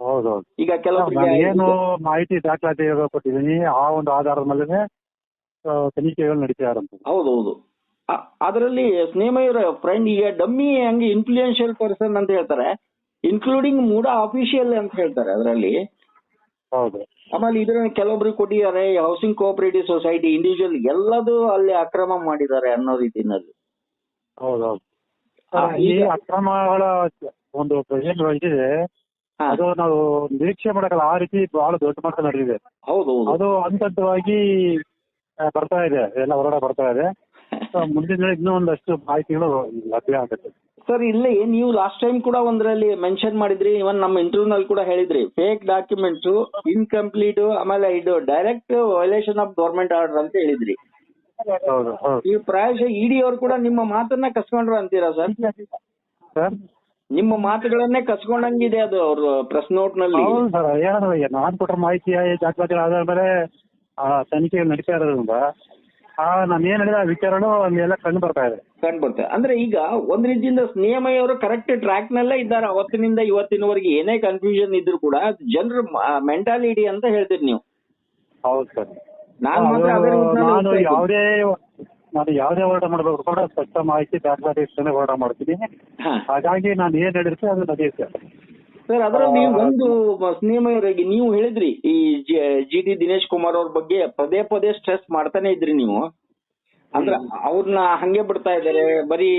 ಹೌದೌದು. ಹೌದು ಈಗ ಕೆಲವೊಂದು ಏನು ಮಾಹಿತಿ ದಾಖಲಾತಿ ಕೊಟ್ಟಿದ್ದೀನಿ. ಆ ಒಂದು ಆಧಾರದ ಮೇಲೆ ತನಿಖೆಗಳು ನಡೀತಾ ಇರೋದು ಹೌದೌದು. ಅದರಲ್ಲಿ ಸ್ನೇಹಯ್ಯರ ಫ್ರೆಂಡ್ ಈಗ ಡಮ್ಮಿ ಹಂಗೆ ಇನ್ಫ್ಲೂಯೆನ್ಷಿಯಲ್ ಪರ್ಸನ್ ಅಂತ ಹೇಳ್ತಾರೆ. ಇನ್ಕ್ಲೂಡಿಂಗ್ ಮೂಡ ಅಫಿಷಿಯಲ್ ಅಂತ ಹೇಳ್ತಾರೆ ಅದರಲ್ಲಿ. ಹೌದು. ಆಮೇಲೆ ಇದನ್ನ ಕೆಲವೊಬ್ರಿಗೆ ಕೊಟ್ಟಿದ್ದಾರೆ ಹೌಸಿಂಗ್ ಕೋಆಪರೇಟಿವ್ ಸೊಸೈಟಿ ಇಂಡಿವಿಜುವಲ್ ಎಲ್ಲದೂ ಅಲ್ಲಿ ಅಕ್ರಮ ಮಾಡಿದ್ದಾರೆ ಅನ್ನೋ ರೀತಿನಲ್ಲಿ ಹೌದೌದು. ಈ ಅಕ್ರಮಗಳ ಒಂದು ಪ್ರೆಸೆಂಟ್ ಇದೆ ಅದು ನಾವು ನಿರೀಕ್ಷೆ ಮಾಡಕ್ಕಲ್ಲ ಆ ರೀತಿ ಬಹಳ ದೊಡ್ಡ ಮಟ್ಟ ನಡೆದಿದೆ. ಹೌದು ಅದು ಹಂತ ಹಂತವಾಗಿ ಬರ್ತಾ ಇದೆ ಎಲ್ಲ ಹೊರಗಡೆ ಬರ್ತಾ ಇದೆ. ಮುಂದಿನ ದಿನ ಇನ್ನೂ ಒಂದಷ್ಟು ಮಾಹಿತಿಗಳು ಲಭ್ಯ ಆಗುತ್ತೆ. ಸರ್ ಇಲ್ಲಿ ನೀವು ಲಾಸ್ಟ್ ಟೈಮ್ ಕೂಡ ಒಂದರಲ್ಲಿ ಮೆನ್ಷನ್ ಮಾಡಿದ್ರಿ ಇವನ್ ನಮ್ಮ ಇಂಟರ್ವ್ಯೂ ನಲ್ಲಿ ಕೂಡ ಹೇಳಿದ್ರಿ. ಫೇಕ್ ಡಾಕ್ಯುಮೆಂಟ್ಸ್ ಇನ್ಕಂಪ್ಲೀಟ್ ಆಮೇಲೆ ಇದು direct violation of government order ಅಂತ ಹೇಳಿದ್ರಿ. ಈ ಪ್ರಾಯಶಃ ಇಡಿ ಅವರು ಕೂಡ ನಿಮ್ಮ ಮಾತನ್ನ ಕಸ್ಕೊಂಡ್ರು ಅಂತೀರಾ ಸರ್ ಸರ್ ನಿಮ್ಮ ಮಾತುಗಳನ್ನೇ ಕಸ್ಕೊಂಡಂಗಿದೆ ಅದು ಅವ್ರ ಪ್ರೆಸ್ ನೋಟ್ನಲ್ಲಿ ಹೌದು ಸರ್ ನಾನು ಮಾಹಿತಿ ದಾಖಲಾತಿಗಳ ಆಧಾರದ ಮೇಲೆ ಆ, ತನಿಖೆ ನಡೀತಾ ಇರೋದ್ರಿಂದ ಆ ನಾನು ಏನ್ ಹೇಳಿದ ಆ ವಿಚಾರನು ಅಲ್ಲೆಲ್ಲ ಕಂಡು ಬರ್ತಾ ಇದೆ. ಕಂಡು ಬರ್ತದೆ ಅಂದ್ರೆ ಈಗ ಒಂದ್ ರೀತಿಯಿಂದ ಸ್ನೇಹಮಯ ಅವರು ಕರೆಕ್ಟ್ ಟ್ರ್ಯಾಕ್ ನಲ್ಲೇ ಇದ್ದಾರೆ. ಅವತ್ತಿನಿಂದ ಇವತ್ತಿನವರೆಗೆ ಏನೇ ಕನ್ಫ್ಯೂಷನ್ ಇದ್ರು ಕೂಡ ಜನರ ಮೆಂಟಾಲಿಟಿ ಅಂತ ಹೇಳ್ತೀರಿ ನೀವು. ಹೌದು ಸರ್. ನಾನ್ ಮಾತ್ರ ಅದೇ ನಾನು ಹೋಗ್ತಾ ಇದ್ದೀನಿ. ಯಾವುದೇ ನಾನು ಯಾವುದೇ ಹೋರಾಟ ಮಾಡಬೇಕು ಕೂಡ ಸ್ಪಷ್ಟ ಮಾಹಿತಿ ದಾಖಲಾತಿ ಇಟ್ಕೊಂಡೆ ಹೋರಾಟ ಮಾಡ್ತೀನಿ ಹಾ. ಹಾಗಾಗಿ ನಾನು ಏನ್ ಹೇಳಿರ್ತೀನಿ ಅದು ನಡೆಯುತ್ತೆ ಸರ್ ಅದರಲ್ಲಿ ಒಂದು ಸ್ನೇಹಮಯವರಿಗೆ ನೀವು ಹೇಳಿದ್ರಿ ಈ ಜಿ ಡಿ ದಿನೇಶ್ ಕುಮಾರ್ ಅವ್ರ ಬಗ್ಗೆ ಪದೇ ಪದೇ ಸ್ಟ್ರೆಸ್ ಮಾಡ್ತಾನೆ ಇದ್ರಿ ನೀವು. ಅಂದ್ರೆ ಅವ್ರನ್ನ ಹಂಗೆ ಬಿಡ್ತಾ ಇದಾರೆ ಬರೀ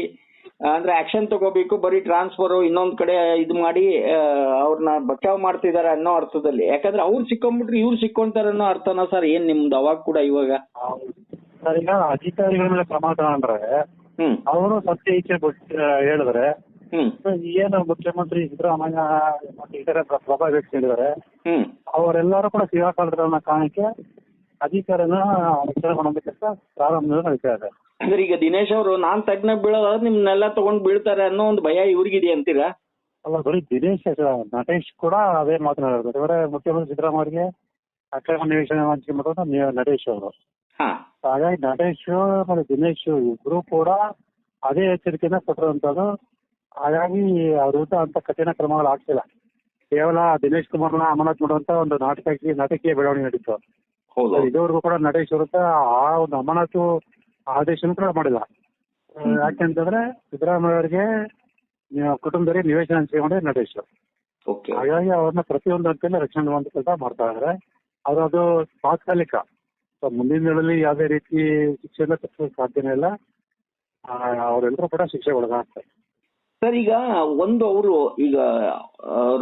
ಅಂದ್ರೆ ಆಕ್ಷನ್ ತಗೋಬೇಕು ಬರೀ ಟ್ರಾನ್ಸ್ಫರ್ ಇನ್ನೊಂದ್ ಕಡೆ ಇದು ಮಾಡಿ ಅವ್ರನ್ನ ಬಚಾವ್ ಮಾಡ್ತಿದಾರೆ ಅನ್ನೋ ಅರ್ಥದಲ್ಲಿ. ಯಾಕಂದ್ರೆ ಅವ್ರು ಸಿಕ್ಕೊಂಡ್ಬಿಟ್ರೆ ಇವ್ರು ಸಿಕ್ಕೊಂತಾರ ಅನ್ನೋ ಅರ್ಥನ ಸರ್? ಏನ್ ನಿಮ್ದು ಅವಾಗ ಕೂಡ ಇವಾಗ? ಸರ್ ಈಗ ಅಧಿಕಾರಿಗಳ ಮೇಲೆ ಕ್ರಮ ಅಂದ್ರೆ ಅವರು ಸತ್ಯ ಇಚ್ಛೆ ಹೇಳಿದ್ರೆ ಏನು ಮುಖ್ಯಮಂತ್ರಿ ಸಿದ್ದರಾಮಯ್ಯ ಮತ್ತು ಇತರ ಪ್ರಭಾವ ಪ್ರಭಾ ವ್ಯಕ್ತಿ ಹೇಳಿದ್ದಾರೆ ಹ್ಮ್. ಅವರೆಲ್ಲರೂ ಕೂಡ ಸೇವಾಕಾಲದ ಕಾರಣಕ್ಕೆ ಅಧಿಕಾರನ ರಕ್ಷಣೆ ಕೆಲಸ ಪ್ರಾರಂಭದಲ್ಲಿ ನಡೀತಾ ಇದೆ ಅಂದ್ರೆ ಈಗ ದಿನೇಶ್ ಅವರು ನಾನ್ ತಜ್ಞ ಬೀಳೋದಾದ್ರೆ ನಿಮ್ನೆಲ್ಲ ತಗೊಂಡ್ ಬೀಳ್ತಾರೆ ಅನ್ನೋ ಒಂದು ಭಯ ಇವ್ರಿಗಿದೆ ಅಂತೀರಾ? ಅಲ್ಲ ಬರೀ ದಿನೇಶ್ ನಟೇಶ್ ಕೂಡ ಅದೇ ಮಾತನಾಡಿದ್ರು ಇವರೇ ಮುಖ್ಯಮಂತ್ರಿ ಸಿದ್ದರಾಮಯ್ಯ ಅವರಿಗೆ ಅಕ್ರಮ ನಿವೇಶನ ಹಂಚಿಕೆ ಮಾಡೋದು ನಟೇಶ್ ಅವರು. ಹಾ. ಹಾಗಾಗಿ ನಟೇಶ್ ಮತ್ತೆ ದಿನೇಶ್ ಇಬ್ರು ಕೂಡ ಅದೇ ಎಚ್ಚರಿಕೆನ ಕೊಟ್ಟಿರುವಂತದ್ದು ಹಾಗಾಗಿ ಅವ್ರ ಊಟ ಅಂತ ಕಠಿಣ ಕ್ರಮಗಳು ಆಗ್ತಿಲ್ಲ ಕೇವಲ ದಿನೇಶ್ ಕುಮಾರ್ನ ಅಮಾನತ್ ಮಾಡುವಂತ ಒಂದು ನಾಟಕಕ್ಕೆ ನಾಟಕೀಯ ಬೆಳವಣಿಗೆ ನಡೀತು. ಹೌದು. ಇದುವರೆಗೂ ಕೂಡ ನಟೇಶ್ ವಿರುದ್ಧ ಆ ಒಂದು ಅಮಾನತು ಆದೇಶನೂ ಕೂಡ ಮಾಡಿಲ್ಲ. ಯಾಕೆಂತಂದ್ರೆ ಸಿದ್ದರಾಮಯ್ಯ ಅವರಿಗೆ ಕುಟುಂಬದಲ್ಲಿ ನಿವೇಶನ ಹಂಚಿಕೊಂಡ್ರೆ ನಟೇಶ್ ಹಾಗಾಗಿ ಅವ್ರನ್ನ ಪ್ರತಿಯೊಂದು ಹಂತದಲ್ಲಿ ರಕ್ಷಣೆ ಮಾಡುವಂತ ಕೆಲಸ ಮಾಡ್ತಾ ಇದಾರೆ. ಆದ್ರೆ ಅದು ತಾತ್ಕಾಲಿಕ. ಸೊ ಮುಂದಿನ ದಿನಗಳಲ್ಲಿ ಯಾವುದೇ ರೀತಿ ಶಿಕ್ಷೆ ತಪ್ಪಿಸೋಕೆ ಸಾಧ್ಯನೇ ಇಲ್ಲ. ಆ, ಅವರೆಲ್ಲರೂ ಕೂಡ ಶಿಕ್ಷೆ ಒಳಗಾಗ್ತಾರೆ. ಸರ್ ಈಗ ಒಂದು ಅವರು ಈಗ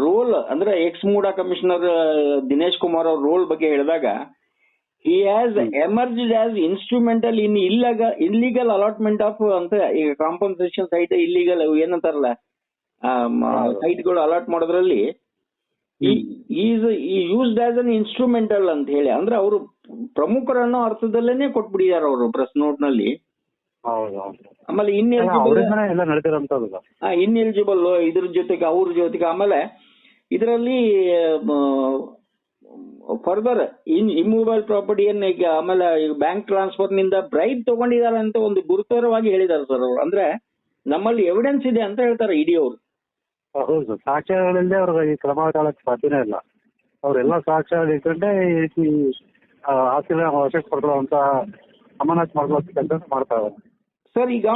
ರೋಲ್ ಅಂದ್ರೆ ಎಕ್ಸ್ ಮೂಡಾ ಕಮಿಷನರ್ ದಿನೇಶ್ ಕುಮಾರ್ ಅವ್ರ ರೋಲ್ ಬಗ್ಗೆ ಹೇಳಿದಾಗ he has emerge as instrumental in ಇಲ್ಲಗ illegal allotment of ಅಂತ ಈಗ ಕಾಂಪನ್ಸೇಷನ್ ಸೈಟ್ ಇಲ್ಲಿಗಲ್ ಏನಂತಾರಲ್ಲ ಸೈಟ್ಗಳು ಅಲಾಟ್ ಮಾಡೋದ್ರಲ್ಲಿ is used as an instrumental ಅಂತ ಹೇಳಿ ಅಂದ್ರೆ ಅವರು ಪ್ರಮುಖರನ್ನೋ ಅರ್ಥದಲ್ಲೇನೆ ಕೊಟ್ಬಿಟ್ಟಿದ್ದಾರೆ ಅವರು ಪ್ರೆಸ್ ನೋಟ್ನಲ್ಲಿ. ಆಮೇಲೆ ಇನ್ಎಲಿಜಿಬಲ್ ಎಲ್ಲ ನಡೆದಿರೋಂಥದ್ದು ಇನ್ಎಲಿಜಿಬಲ್ ಇದ್ರ ಜೊತೆಗೆ ಅವ್ರ ಜೊತೆಗೆ ಆಮೇಲೆ ಇದರಲ್ಲಿ ಫರ್ದರ್ ಇನ್ ಇಮ್ಮೂವಲ್ ಪ್ರಾಪರ್ಟಿಯನ್ನ ಈಗ ಆಮೇಲೆ ಬ್ಯಾಂಕ್ ಟ್ರಾನ್ಸ್ಫರ್ನಿಂದ ಬ್ರೈಟ್ ತಗೊಂಡಿದ್ದಾರೆ ಅಂತ ಒಂದು ಗುರುತರವಾಗಿ ಹೇಳಿದ್ದಾರೆ ಸರ್ ಅವರು. ಅಂದ್ರೆ ನಮ್ಮಲ್ಲಿ ಎವಿಡೆನ್ಸ್ ಇದೆ ಅಂತ ಹೇಳ್ತಾರೆ ಇಡಿ ಅವರು. ಹೌದು ಸಾಕ್ಷ್ಯಗಳಿಲ್ಲದೆ ಅವ್ರಿಗೆ ಕ್ರಮ ತಗೊಳಕ್ ಸಾಧ್ಯನೇ ಇಲ್ಲ. ಅವರೆಲ್ಲ ಸಾಕ್ಷ್ಯಗಳು ಇಟ್ಕೊಂಡೆ ಆಸ್ತಿನ ವಶಕ್ಕೆ ಪಡ್ಕೊಳ್ಳುವಂತ ಅಮಾನತ್ ಮಾಡ್ಕೊಳ್ಳೋ ಕೆಲಸ ಮಾಡ್ತಾ ಇದ್ದಾರೆ. ಸರ್ ಈಗ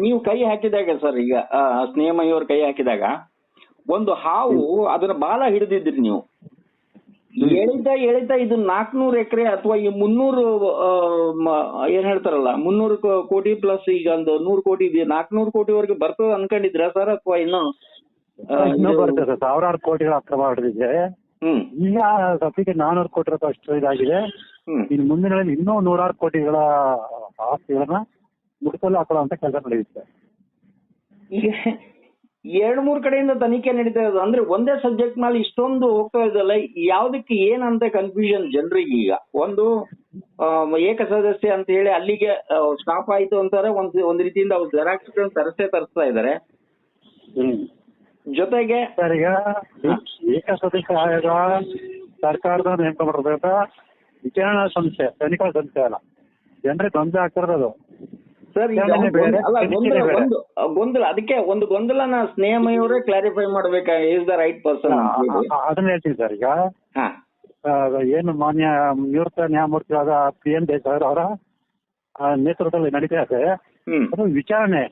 ನೀವು ಕೈ ಹಾಕಿದಾಗ ಸರ್ ಈಗ ಆ, ಸ್ನೇಹಮಯಿ ಕೈ ಹಾಕಿದಾಗ ಒಂದು ಹಾವು ಅದನ್ನ ಬಾಲ ಹಿಡಿದಿದ್ರಿ ನೀವು. ಎಳಿತಾ ಎಳಿತಾ ಇದು ನಾಲ್ಕನೂರು ಎಕರೆ ಅಥವಾ ಈ ಮುನ್ನೂರು ಏನ್ ಹೇಳ್ತಾರಲ್ಲ ಮುನ್ನೂರು ಕೋಟಿ ಪ್ಲಸ್ ಈಗ ಒಂದು ನೂರು ಕೋಟಿ ಇದೆ ನಾಲ್ಕನೂರು ಕೋಟಿವರೆಗೆ ಬರ್ತದ ಅನ್ಕೊಂಡಿದ್ರ ಸರ್ ಅಥವಾ ಇನ್ನು ಇನ್ನೂ ಬರ್ತದೆ ಸಾವಿರಾರು ಕೋಟಿಗಳ ಅಕ್ರಮ ಹ್ಮ್. ಈಗ ಸದ್ಯಕ್ಕೆ ನಾನೂರು ಕೋಟಿ ರೂಪಾಯಿ ಅಷ್ಟು ಇದಾಗಿದೆ ಇನ್ನು ಮುಂದಿನ ಇನ್ನೂ ನೂರಾರು ಕೋಟಿಗಳ ಆಸ್ತಿಗಳನ್ನ ಮುಡುಕಲು ಹಾಕೊಳ್ಳುವಂತ ಕೆಲಸ ನಡೆಯುತ್ತೆ. ಈಗ ಎರಡ್ ಮೂರ್ ಕಡೆಯಿಂದ ತನಿಖೆ ನಡೀತಾ ಇರೋದು. ಅಂದ್ರೆ ಒಂದೇ ಸಬ್ಜೆಕ್ಟ್ ಮೇಲೆ ಇಷ್ಟೊಂದು ಹೋಗ್ತಾ ಇದಲ್ಲ ಯಾವ್ದಕ್ಕೆ ಏನಂತ ಕನ್ಫ್ಯೂಷನ್ ಜನರಿಗೆ ಈಗ. ಒಂದು ಏಕ ಸದಸ್ಯ ಅಂತ ಹೇಳಿ ಅಲ್ಲಿಗೆ ಸ್ಟಾಪ್ ಆಯ್ತು ಅಂತಾರೆ. ಒಂದ್ ಒಂದ್ ರೀತಿಯಿಂದ ಅವ್ರು ಜೆರಾಕ್ಸ್ ತರಿಸೇ ತರಿಸ್ತಾ ಇದಾರೆ ಜೊತೆಗೆ ಸರ್ ಈಗ ಏಕ ಸದಸ್ಯ ಆಯೋಗ ಸರ್ಕಾರದ ನೇಮಕ ಮಾಡಿರ್ತಕ್ಕಂಥ ವಿಚಾರಣಾ ಸಂಸ್ಥೆ ತನಿಖಾ ಸಂಸ್ಥೆ ಅಲ್ಲ. ಜನರಿಗೆ ತೊಂದರೆ ಆಗ್ತಿರೋದು ಸರ್ ಅಲ್ಲ ಗೊಂದಲ. ಒಂದು ಗೊಂದಲ ಅದಕ್ಕೆ ಒಂದು ಗೊಂದಲನ ಸ್ನೇಹಮಯವರೇ ಕ್ಲಾರಿಫೈ ಮಾಡ್ಬೇಕಾ ಇಸ್ ದ ರೈಟ್ ಪರ್ಸನ್ ಅದನ್ನ ಹೇಳ್ತೀನಿ ಸರ್ ಈಗ ಏನು ಮಾನ್ಯ ನಿವೃತ್ತ ನ್ಯಾಯಮೂರ್ತಿಯಾದ ಪಿ ಎನ್ ದೇಸಾಯರ್ ಅವರ ನೇತೃತ್ವದಲ್ಲಿ ನಡೀತಾ ಇದೆ. ಅದು ವಿಚಾರಣೆ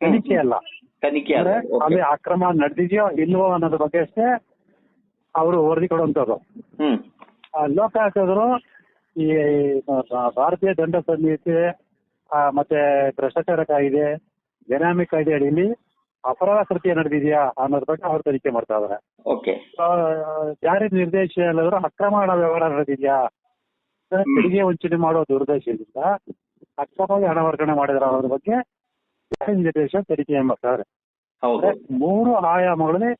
ತನಿಖೆ ಅಲ್ಲ. ತನಿಖೆ ಅಲ್ಲಿ. ಅಕ್ರಮ ನಡೆದಿದೆಯೋ ಇಲ್ವೋ ಅನ್ನೋದ್ರ ಬಗ್ಗೆ ಅಷ್ಟೇ ಅವರು ವರದಿ ಕೊಡುವಂತದ್ದು ಲೋಕಾಯುಕ್ತರು ಈ ಭಾರತೀಯ ದಂಡ ಸಂಹಿತೆ ಮತ್ತೆ ಭ್ರಷ್ಟಾಚಾರ ಕಾಯಿದೆ ಬೆನಾಮಿ ಕಾಯ್ದೆ ಅಡಿಯಲ್ಲಿ ಅಪರಾಧ ಕೃತ್ಯ ನಡೆದಿದೆಯಾ ಅನ್ನೋದ್ರ ಬಗ್ಗೆ ಅವರು ತನಿಖೆ ಮಾಡ್ತಾ ಇದಾರೆ. ಓಕೆ. ಆ, ಜಾರಿ ನಿರ್ದೇಶನಾಲಯರು ಅಕ್ರಮ ಹಣ ವ್ಯವಹಾರ ನಡೆದಿದೆಯಾ? ತೆರಿಗೆ ವಂಚನೆ ಮಾಡೋ ದುರುದ್ದೇಶದಿಂದ ಅಕ್ರಮವಾಗಿ ಹಣ ವರ್ಗಾವಣೆ ಮಾಡಿದ್ರ ಅನ್ನೋದ್ರ ಬಗ್ಗೆ ಜಾರಿ ನಿರ್ದೇಶ ತನಿಖೆ ಮಾಡ್ತಾರೆ ಹೌದು. ಮೂರು ಆಯಾಮಗಳಲ್ಲಿ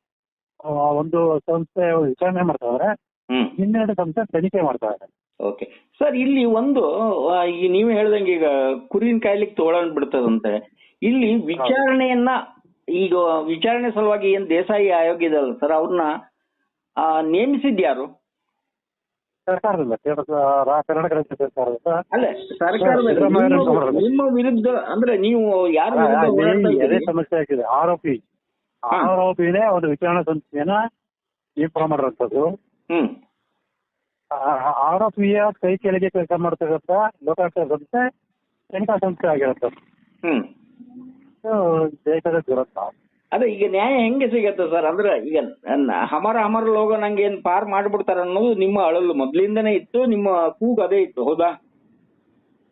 ಒಂದು ಸಂಸ್ಥೆ ವಿಚಾರಣೆ ಮಾಡ್ತಾ ಇದಾರೆ. ಇನ್ನೆರಡು ಸಂಸ್ಥೆ ತನಿಖೆ ಮಾಡ್ತಾ ಇದ್ದಾರೆ ಓಕೆ ಸರ್ ಇಲ್ಲಿ ಒಂದು ಈ ನೀವು ಹೇಳ್ದಂಗೆ ಈಗ ಕುರಿನ ಕಾಯ್ಲಿಕ್ಕೆ ತಗೊಳಂಗ್ ಬಿಡ್ತದಂತೆ. ಇಲ್ಲಿ ವಿಚಾರಣೆಯನ್ನ ಈಗ ವಿಚಾರಣೆ ಸಲುವಾಗಿ ಏನ್ ದೇಸಾಯಿ ಆಯೋಗ ಇದಲ್ಲ ಸರ್ ಅವ್ರನ್ನ ನೇಮಿಸಿದ್ ಯಾರು? ಸರ್ಕಾರದಿಂದ ಕರ್ನಾಟಕ ರಾಜ್ಯ ಅಲ್ಲ ಸರ್ಕಾರದ ನಿಮ್ಮ- ವಿರುದ್ಧ ಅಂದ್ರೆ ನೀವು ಯಾರು ಅದೇ ಸಮಸ್ಯೆ ಆಗಿದೆ. ಆರೋಪಿ. ಆರೋಪಿನೇ ಒಂದು ವಿಚಾರಣಾ ಸಂಸ್ಥೆಯನ್ನ ನೇಮಕ ಮಾಡಿರುವಂತದ್ದು ಹ್ಮ್ ಆ- ಆರೋಪಿಯ ಕೈ ಕೆಳಗೆ ಕೆಲಸ ಮಾಡ್ತಕ್ಕಂಥ ಲೋಕಾಯುಕ್ತ ಸಂಸ್ಥೆ ತನಿಖಾ ಸಂಸ್ಥೆ ಆಗಿರುತ್ತೆ. ಹ್ಮ್. ದುರಂತ. ಅದೇ ಈಗ ನ್ಯಾಯ ಹೆಂಗೆ ಸಿಗತ್ತೆ ಸರ್? ಅಂದ್ರೆ ಈಗ ಹಮರ ಹಮರ ಲೋಗ ನಂಗೆ ಏನ್ ಪಾರ್ ಮಾಡ್ಬಿಡ್ತಾರ ಅನ್ನೋದು ನಿಮ್ಮ ಅಳಲು. ಮೊದ್ಲಿಂದನೇ ಇತ್ತು ನಿಮ್ಮ ಕೂಗು ಅದೇ ಇತ್ತು ಹೌದಾ?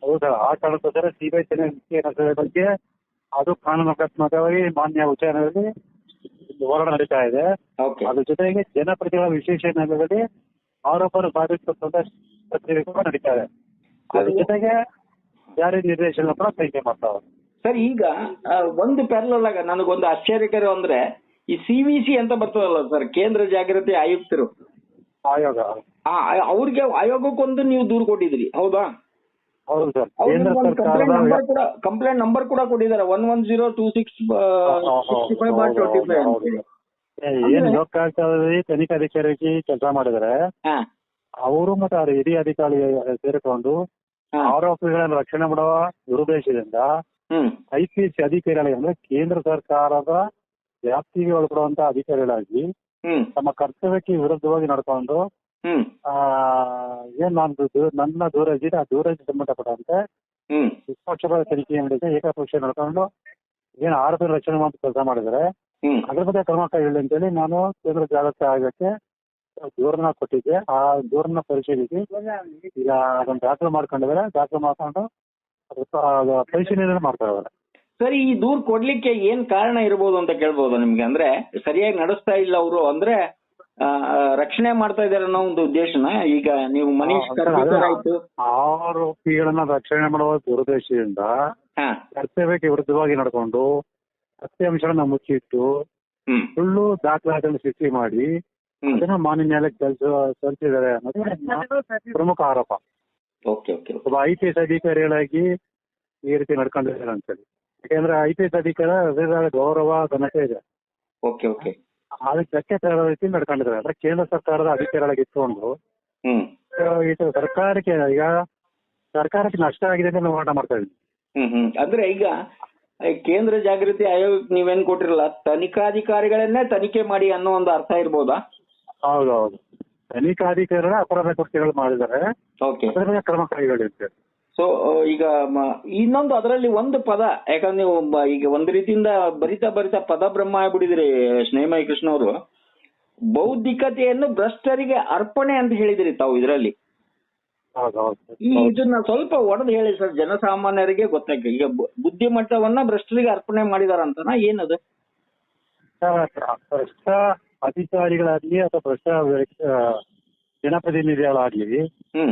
ಹೌದಾ? ಆ ಕಾರಣಕ್ಕೋಸ್ಕರ ಸಿಬಿಐ ತನಿಖೆ ಬಗ್ಗೆ ಅದು ಕಾನೂನಾತ್ಮಕವಾಗಿ ಮಾನ್ಯ ನ್ಯಾಯಾಲಯದಲ್ಲಿ ಹೋರಾಟ ನಡೀತಾ ಇದೆ. ಅದ್ರ ಜೊತೆಗೆ ಜನಪ್ರತಿಗಳ ವಿಶೇಷ ನ್ಯಾಯಾಲಯದಲ್ಲಿ ಆರೋಪವನ್ನು ಭಾರತ ಪ್ರಕ್ರಿಯೆ ಕೂಡ ನಡೀತಾ ಇದೆ ಅದ್ರ ಜೊತೆಗೆ ಜಾರಿ ನಿರ್ದೇಶನ ಕೂಡ ತನಿಖೆ ಮಾಡ್ತಾವೆ ಸರ್ ಈಗ ಆ, ಒಂದು ಪ್ಯಾರಲಲ್ ಆಗ ನನಗೊಂದು ಆಶ್ಚರ್ಯಕರ ಅಂದ್ರೆ ಈ ಸಿ ವಿ ಸಿ ಅಂತ ಬರ್ತದಲ್ಲ ಸರ್ ಕೇಂದ್ರ ಜಾಗೃತಿ ಆಯುಕ್ತರು. ಆಯೋಗ. ಆ ಆ- ಅವ್ರಿಗೆ ಆಯೋಗಕ್ಕೊಂದು ನೀವು ದೂರು ಕೊಟ್ಟಿದ್ರಿ ಹೌದಾ? ಹೌದು ಸರ್. ಕೇಂದ್ರ ಕಂಪ್ಲೇಂಟ್ ಸರ್ಕಾರದ ನಂಬರ್ ಕೂಡ ಕಂಪ್ಲೇಂಟ್ ನಂಬರ್ ಕೂಡ ಕೊಟ್ಟಿದ್ದಾರೆ one one zero two six sixty five bar twenty ಏನ್ ತನಿಖಾ ತನಿಖಾಧಿಕಾರಿಗೆ ಕೆಲಸ ಮಾಡಿದ್ರೆ. ಅವರು ಮತ್ತೆ ಅವ್ರ ಹಿರಿಯ ಅಧಿಕಾರಿ ಸೇರಿಕೊಂಡು ಆರೋಪಿಗಳನ್ನು ರಕ್ಷಣೆ ಮಾಡುವ ದುರುದ್ದೇಶದಿಂದ ಐ ಪಿ ಎಸ್ ಅಧಿಕಾರಿಗಳಾಗಿ ಅಂದ್ರೆ ಕೇಂದ್ರ ಸರ್ಕಾರದ ವ್ಯಾಪ್ತಿಗೆ ಒಳಪಡುವಂತಹ ಅಧಿಕಾರಿಗಳಾಗಿ ತಮ್ಮ ಕರ್ತವ್ಯಕ್ಕೆ ವಿರುದ್ಧವಾಗಿ ನಡ್ಕೊಂಡು ಆ ಏನ್ ನಾನು ನನ್ನ ದೂರ ಇದೆ ಆ ದೂರಜಿ ಸಂಬಂಧಪಟ್ಟಂತೆ ನಿಷ್ಪಕ್ಷಪಾತ ತನಿಖೆ ನಡೆಸಿ ಏಕಪಕ್ಷ ನಡ್ಕೊಂಡು ಏನ್ ಆರೋಪಿ ರಕ್ಷಣೆ ಮಾಡಿ ಕೆಲಸ ಮಾಡಿದ್ರೆ. ಅದ್ರ ಬಗ್ಗೆ ಕ್ರಮ ಕೈಗೊಳ್ಳಿ ಅಂತೇಳಿ ನಾನು ಕೇಂದ್ರ ಜಾಗೃತಿ ಆಯೋಗಕ್ಕೆ ದೂರನ ಕೊಟ್ಟಿದ್ದೆ. ಆ ದೂರನ್ನ ಪರಿಶೀಲಿಸಿ ಈಗ ಅದನ್ನ ದಾಖಲು ಮಾಡ್ಕೊಂಡಿದ್ದಾರೆ ದಾಖಲು ಮಾಡ್ಕೊಂಡು ಪರಿಶೀಲನೆ ಮಾಡ್ತಾ ಇದ್ದಾರೆ. ಸರಿ ಈ ದೂರ್ ಕೊಡ್ಲಿಕ್ಕೆ ಏನ್ ಕಾರಣ ಇರಬಹುದು ಅಂತ ಕೇಳ್ಬೋದು ನಿಮ್ಗೆ? ಅಂದ್ರೆ ಸರಿಯಾಗಿ ನಡೆಸ್ತಾ ಇಲ್ಲ ಅವರು ಅಂದ್ರೆ ಆ, ರಕ್ಷಣೆ ಮಾಡ್ತಾ ಇದಾರೆ ಅನ್ನೋ ಒಂದು ಉದ್ದೇಶನ ಈಗ ನೀವು ಮನೀಶ್. ಆಯ್ತು. ಆರೋಪಿಗಳನ್ನ ರಕ್ಷಣೆ ಮಾಡುವ ದುರುದ್ದೇಶದಿಂದ ಕರ್ತವ್ಯಕ್ಕೆ ವಿರುದ್ಧವಾಗಿ ನಡ್ಕೊಂಡು ಸತ್ಯಾಂಶಗಳನ್ನ ಮುಚ್ಚಿಟ್ಟು ಸುಳ್ಳು ದಾಖಲಾತಿಗಳನ್ನು ಸೃಷ್ಟಿ ಮಾಡಿ ಅದನ್ನ ಮಾನ್ಯ ನ್ಯಾಯಾಲಯಕ್ಕೆ ಕೆಲಸ ಸಲ್ಲಿಸಿದ್ದಾರೆ ಅನ್ನೋದು ಪ್ರಮುಖ ಆರೋಪ. ಓಕೆ ಓಕೆ ಒಬ್ಬ ಐ ಪಿ ಎಸ್ ಅಧಿಕಾರಿಗಳಾಗಿ ಈ ರೀತಿ ನಡ್ಕೊಂಡಿದ್ದಾರೆ ಅಂತೇಳಿ. ಯಾಕಂದ್ರೆ ಐ ಪಿ ಎಸ್ ಅಧಿಕಾರ ಹೃದಯದ ಗೌರವ ಘನತೆ ಇದೆ. Okay okay. ಅದಕ್ಕೆ ಧಕ್ಕೆ ತರೋ ರೀತಿ ನಡ್ಕೊಂಡಿದ್ದಾರೆ. ಅಂದ್ರೆ ಕೇಂದ್ರ ಸರ್ಕಾರದ ಅಧಿಕಾರಿಗಳಾಗಿ ಇಟ್ಕೊಂಡು ಇದು ಸರ್ಕಾರಕ್ಕೆ ಈಗ ಸರ್ಕಾರಕ್ಕೆ ನಷ್ಟ ಆಗಿದೆ ಅಂತ ಹೋರಾಟ ಮಾಡ್ತಾ ಇದ್ದೀವಿ. ಹ್ಮ್ ಹ್ಮ್. ಅಂದ್ರೆ ಈಗ ಕೇಂದ್ರ ಜಾಗೃತಿ ಆಯೋಗಕ್ಕೆ ನೀವೇನ್ ಕೊಟ್ಟಿರಲ್ಲ ತನಿಖಾಧಿಕಾರಿಗಳನ್ನೇ ತನಿಖೆ ಮಾಡಿ ಅನ್ನೋ ಒಂದು ಅರ್ಥ ಇರ್ಬೋದಾ? ಹೌದೌದು. ಹೌದು ತನಿಖಾಧಿಕಾರಿಗಳ ಅಪರಾಧ ಕೃತ್ಯಗಳು ಮಾಡಿದರೆ ಅದರ ಕ್ರಮ ಕೈಗೊಳ್ಳುತ್ತೆ. ಸೊ ಈಗ ಇನ್ನೊಂದು ಅದರಲ್ಲಿ ಒಂದು ಪದ ಯಾಕಂದ್ರೆ ನೀವು ಈಗ ಒಂದ್ ರೀತಿಯಿಂದ ಬರಿತಾ ಬರಿತಾ ಪದ ಬ್ರಹ್ಮ ಆಗ್ಬಿಟ್ಟಿದ್ರಿ ಸ್ನೇಹಮಯ ಕೃಷ್ಣ ಅವರು. ಬೌದ್ಧಿಕತೆಯನ್ನು ಭ್ರಷ್ಟರಿಗೆ ಅರ್ಪಣೆ ಅಂತ ಹೇಳಿದ್ರಿ ತಾವು ಇದರಲ್ಲಿ. ಈ ಇದನ್ನ ಸ್ವಲ್ಪ ಒಡೆದು ಹೇಳಿ ಸರ್ ಜನಸಾಮಾನ್ಯರಿಗೆ ಗೊತ್ತಾಗಿ ಈಗ ಬುದ್ಧಿಮಟ್ಟವನ್ನ ಭ್ರಷ್ಟರಿಗೆ ಅರ್ಪಣೆ ಮಾಡಿದಾರಂತನಾ ಏನದು? ಭ್ರಷ್ಟ ಅಧಿಕಾರಿಗಳಾಗ್ಲಿ ಅಥವಾ ಭ್ರಷ್ಟ ಜನಪ್ರತಿನಿಧಿಗಳಾಗ್ಲಿ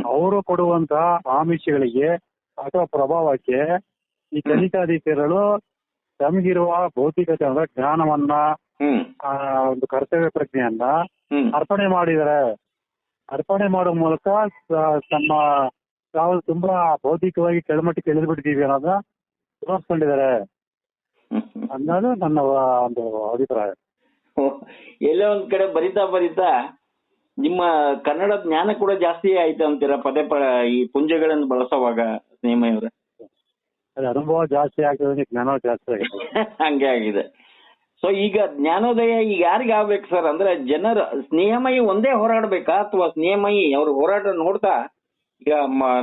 ಅವರು ಕೊಡುವಂತ ಆಮಿಷಗಳಿಗೆ ಅಥವಾ ಪ್ರಭಾವಕ್ಕೆ ಈ ತನಿಖಾಧಿಕಾರಿಗಳು ತಮಗಿರುವ ಭೌತಿಕತೆ ಅಂದ್ರೆ ಜ್ಞಾನವನ್ನ ಒಂದು ಕರ್ತವ್ಯ ಪ್ರಜ್ಞೆಯನ್ನ ಅರ್ಪಣೆ ಮಾಡಿದ್ದಾರೆ ಅರ್ಪಣೆ ಮಾಡುವ ಮೂಲಕ ತಮ್ಮ ತಾವು ತುಂಬಾ ಭೌತಿಕವಾಗಿ ಕೆಳಮಟ್ಟಕ್ಕೆ ಇಳಿದ್ಬಿಟ್ಟಿದೀವಿ ಅನ್ನೋದನ್ನ ತೋರಿಸ್ಕೊಂಡಿದ್ದಾರೆ. ಅನ್ನೋದು ನನ್ನ ಒಂದು ಅಭಿಪ್ರಾಯ. ಎಲ್ಲೋ ಒಂದ್ ಕಡೆ ಬರಿತಾ ಬರಿತಾ ನಿಮ್ಮ ಕನ್ನಡ ಜ್ಞಾನ ಕೂಡ ಜಾಸ್ತಿ ಆಯ್ತು ಅಂತೀರ ಪದೇ ಪ ಈ ಪುಂಜಗಳನ್ನು ಬಳಸುವಾಗ ಸ್ನೇಹಿತರೆ ಅದೇ ಅನುಭವ ಜಾಸ್ತಿ ಆಗ್ತದೆ ಜ್ಞಾನ ಜಾಸ್ತಿ ಆಗಿದೆ ಹಂಗೆ ಆಗಿದೆ. ಸೊ ಈಗ ಜ್ಞಾನೋದಯ ಈಗ ಯಾರಿಗೆ ಆಗ್ಬೇಕು ಸರ್ ಅಂದ್ರೆ ಜನರ ಸ್ನೇಹಮಯಿ ಒಂದೇ ಹೋರಾಡ್ಬೇಕಾ? ಅಥವಾ ಸ್ನೇಹಮಯಿ ಅವ್ರ ಹೋರಾಟ ನೋಡ್ತಾ ಈಗ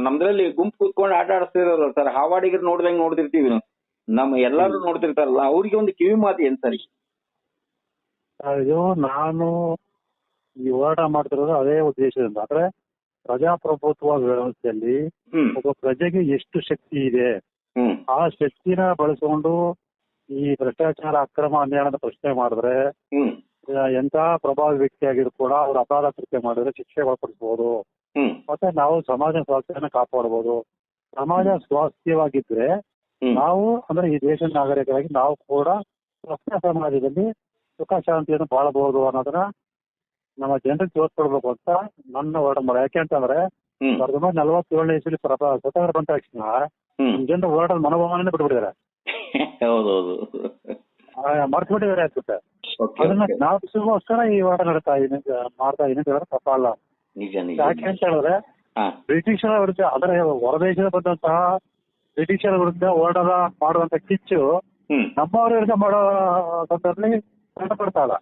ನಮ್ದ್ರಲ್ಲಿ ಗುಂಪು ಕೂತ್ಕೊಂಡು ಆಟ ಆಡಿಸ್ತಿರಲ್ಲ ಸರ್ ಹಾವಾಡಿಗರು ನೋಡ್ದಂಗ್ ನೋಡ್ತಿರ್ತೀವಿ ನಮ್ ನಮ್ಮ ಎಲ್ಲಾರು ನೋಡ್ತಿರ್ತಾರಲ್ಲ ಅವ್ರಿಗೆ ಒಂದು ಕಿವಿ ಮಾತು ಏನ್ ಸರಿ ಅಯ್ಯೋ ನಾನು ಈ ಹೋರಾಟ ಮಾಡ್ತಿರೋದು ಅದೇ ಉದ್ದೇಶದಿಂದ. ಅಂದ್ರೆ ಪ್ರಜಾಪ್ರಭುತ್ವ ವ್ಯವಸ್ಥೆಯಲ್ಲಿ ಒಬ್ಬ ಪ್ರಜೆಗೆ ಎಷ್ಟು ಶಕ್ತಿ ಇದೆ ಆ ಶಕ್ತಿನ ಬಳಸಿಕೊಂಡು ಈ ಭ್ರಷ್ಟಾಚಾರ ಅಕ್ರಮ ಅನ್ಯಾಯದ ಪ್ರಶ್ನೆ ಮಾಡಿದ್ರೆ ಎಂತ ಪ್ರಭಾವಿ ವ್ಯಕ್ತಿ ಆಗಿದ್ರು ಕೂಡ ಅವ್ರು ಅಪರಾಧ ಕೃತ್ಯ ಮಾಡಿದ್ರೆ ಶಿಕ್ಷೆ ಒಳಪಡಿಸಬಹುದು ಮತ್ತೆ ನಾವು ಸಮಾಜ ಸ್ವಾಸ್ಥ್ಯನ ಕಾಪಾಡಬಹುದು ಸಮಾಜ ಸ್ವಾಸ್ಥ್ಯವಾಗಿದ್ರೆ ನಾವು ಅಂದ್ರೆ ಈ ದೇಶದ ನಾಗರಿಕರಾಗಿ ನಾವು ಕೂಡ ಸ್ವಸ್ಥ ಸಮಾಜದಲ್ಲಿ ಸುಖ ಶಾಂತಿಯನ್ನು ಬಾಳಬಹುದು ಅನ್ನೋದನ್ನ ನಮ್ಮ ಜನರಿಗೆ ತೋರ್ಸ್ಕೊಡ್ಬೇಕು ಅಂತ ನನ್ನ ಹೊರಡಂಬರ ಯಾಕೆಂತಂದ್ರೆ ಸಾವಿರದ ಒಂಬೈನೂರ ನಲವತ್ತೇಳನೇ ಇಸ್ವಿ ಸ್ವತಂತ್ರ ಬಂದ ತಕ್ಷಣ ಜನರ ಹೋರಾಟದ ಮನೋಭಾವನೆ ಬಿಟ್ಬಿಟ್ಟಿದ್ದಾರೆ. ಹೌದೌದು ಮರ್ತು ಬಿಟ್ಟಿದ್ದಾರೆ ಅನ್ಸುತ್ತೆ ಅದನ್ನ ಈ ವಾರ ನಡೀತಾ ಇದೀನಿ ಮಾಡ್ತಾ ಇದೀನಿ ಅಂತ ಹೇಳಿದ್ರೆ ತಪ್ಪಲ್ಲ ನಿಜ ನಿಜ ಯಾಕೆ ಅಂತ ಹೇಳಿದ್ರೆ ಬ್ರಿಟಿಷರ ವಿರುದ್ಧ ಅದರ ಹೊರದೇಶದ ಬಂದಂತಹ ಬ್ರಿಟಿಷರ ವಿರುದ್ಧ ಹೋರಾಟ ಮಾಡುವಂತ ಕಿಚ್ಚು ನಮ್ಮವರ ವಿರುದ್ಧ ಮಾಡೋ ಸಂದರ್ಭದಲ್ಲಿ ಕಂಡುಪಡ್ತಾ ಇಲ್ಲ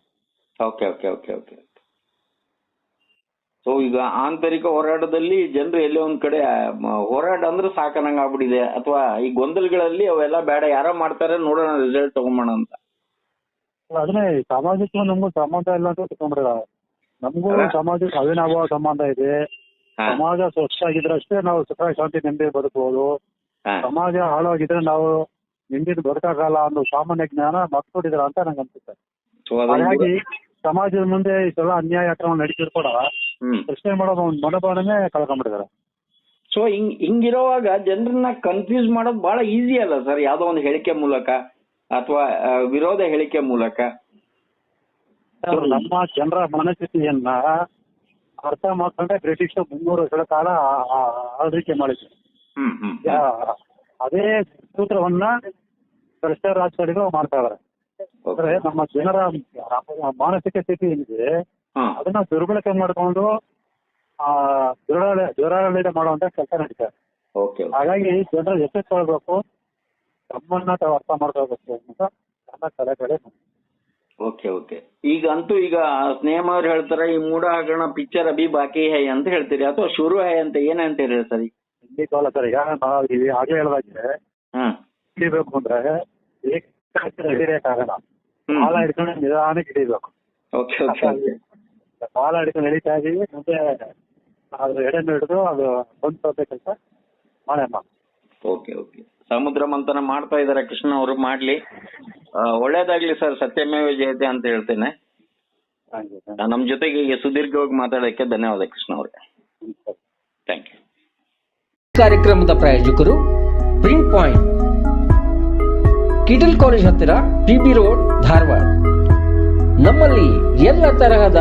okay okay okay okay so ಈಗ ಆಂತರಿಕ ಹೋರಾಟದಲ್ಲಿ ಜನರು ಎಲ್ಲೋ ಒಂದ್ ಕಡೆ ಹೋರಾಟ ಅಂದ್ರೆ ಸಾಕನಂಗ ಆಗ್ಬಿಟ್ಟಿದೆ ಅಥವಾ ಈ ಗೊಂದಲಗಳಲ್ಲಿ ಅವೆಲ್ಲ ಬೇಡ ಯಾರೋ ಮಾಡ್ತಾರೆ ನೋಡೋಣ ರಿಸಲ್ಟ್ ತಗೊಂಬೋಣ ಅಂತ. ಅದನ್ನೇ ಸಾಮಾಜಿಕ ನಮಗೂ ಸಂಬಂಧ ಇಲ್ಲ ಅಂತ ತಗೊಂಡ್ರೆ ನಮಗೂ? ಸಮಾಜಕ್ಕೆ ಅವಿನಾಭಾವ ಸಂಬಂಧ ಇದೆ. ಸಮಾಜ ಸ್ವಚ್ಛ ಆಗಿದ್ರೆ ಅಷ್ಟೇ ನಾವು ಸುಖ ಶಾಂತಿ ನೆಮ್ಮದಿ ಬದುಕಬಹುದು. ಸಮಾಜ ಹಾಳಾಗಿದ್ರೆ ನಾವು ನೆಮ್ಮದಿ ಬದುಕಾಗಲ್ಲ ಅನ್ನೋ ಸಾಮಾನ್ಯ ಜ್ಞಾನ ಮರ್ತ್ಬಿಟ್ಟಿದ್ರ ಅಂತ ನಂಗೆ ಅನ್ಸುತ್ತೆ ಹಾಗಾಗಿ ಸಮಾಜದ ಮುಂದೆ ಇಷ್ಟೆಲ್ಲ ಅನ್ಯಾಯ ಅಕ್ರಮ ನಡೀತಿದ್ರು ಕೂಡ ಪ್ರಶ್ನೆ ಮಾಡೋದು ಒಂದು ಮನೋಭಾವನೆ ಕಳ್ಕೊಂಡ್ಬಿಟ್ಟಿದ್ದಾರೆ ಸೊ ಹಿಂಗ್ ಹಿಂಗಿರುವಾಗ ಜನರನ್ನ ಕನ್ಫ್ಯೂಸ್ ಮಾಡೋದು ಬಹಳ ಈಸಿ ಅಲ್ಲ ಸರ್ ಯಾವ್ದೋ ಒಂದು ಹೇಳಿಕೆ ಮೂಲಕ ಅಥವಾ ವಿರೋಧ ಹೇಳಿಕೆ ಮೂಲಕ? ನಮ್ಮ ಜನರ ಮನಸ್ಥಿತಿಯನ್ನ ಅರ್ಥ ಮಾಡ್ಕೊಂಡ್ರೆ ಬ್ರಿಟಿಷ್ ಮುನ್ನೂರು ವರ್ಷಗಳ ಕಾಲ ಆಳ್ವಿಕೆ ಮಾಡಿದ್ರು. ಅದೇ ಸೂತ್ರವನ್ನ ಭ್ರಷ್ಟ ರಾಜಕಾರಣಿಗಳು ಮಾಡ್ತಾ ಇದಾರೆ. ಅಂದ್ರೆ ನಮ್ಮ ಜನರ ಮಾನಸಿಕ ಸ್ಥಿತಿ ಏನಿದೆ ಅದನ್ನ ದುರ್ಬಳಕೆ ಮಾಡ್ಕೊಂಡು ಆ ದುರಾಡ ದುರಾಡಳಿತ ಮಾಡುವಂತ ಕೆಲಸ ನಡೀತಾರೆ ಓಕೆ ಹಾಗಾಗಿ ಜನರು ಎಚ್ಚೆತ್ಕೊಳ್ಬೇಕು ತಮ್ಮನ್ನ ತಾವು ಅರ್ಥ ಮಾಡ್ಕೋಬೇಕು ಅಂತ ನನ್ನ ಸಲಹೆಗಳೇ ಓಕೆ ಓಕೆ. ಈಗ ಅಂತೂ ಈಗ ಸ್ನೇಹಮ್ ಅವ್ರು ಹೇಳ್ತಾರೆ ಈ ಮೂಡ ಹಗರಣ ಪಿಕ್ಚರ್ ಅಭಿ ಬಾಕಿ ಹೈ ಅಂತ ಹೇಳ್ತೀರಿ. ಅಥವಾ ಶುರು ಹೈ ಅಂತ ಏನ್ ಅಂತೀರಿ ಸರಿ? ಖಂಡಿತವಲ್ಲ ಸರ್ ಈಗ ನಾವು ಆಗ್ಲೇ ಹೇಳ್ದಾಗೆ ಹಿಡಿಬೇಕು ಅಂದ್ರೆ ಹಿಡಿಯಕ್ ಆಗಲ್ಲ. ಕಾಲ ಹಿಡ್ಕೊಂಡು ನಿಧಾನಕ್ಕೆ ಹಿಡಿಬೇಕು. Okay okay. ಓಕೆ ಆಡಿಕೊಂಡು ಹಿಡ್ಕೊಂಡು ಎಳಿತಾ ಇದೀವಿ. ಮತ್ತೆ ಅದು ಎಡೆಯನ್ನು ಹಿಡಿದು ಅದು ಬಂದ್ ಕೆಲಸ ಮಾಡಮ್ಮ ಓಕೆ ಓಕೆ. ಸಮುದ್ರ ಮಂಥನ ಮಾಡ್ತಾ ಇದಾರೆ ಕೃಷ್ಣ ಅವರು ಮಾಡ್ಲಿ. ಒಳ್ಳೇದಾಗ್ಲಿ ಸರ್ ಸತ್ಯಮೇವ ಜಯತೆ ಅಂತ ಹೇಳ್ತೇನೆ. ನಮ್ ಜೊತೆಗೆ ಈಗ ಸುದೀರ್ಘವಾಗಿ ಮಾತಾಡೋಕೆ ಧನ್ಯವಾದ ಕೃಷ್ಣ ಅವರೇ. ಥ್ಯಾಂಕ್ ಯು ಕಾರ್ಯಕ್ರಮದ ಪ್ರಾಯೋಜಕರು ಪ್ರಿಂಟ್ ಪಾಯಿಂಟ್ ಕಿಟಲ್ ಕಾಲೇಜ್ ಹತ್ತಿರ ಟಿ ಬಿ ರೋಡ್ ಧಾರವಾಡ. ನಮ್ಮಲ್ಲಿ ಎಲ್ಲ ತರಹದ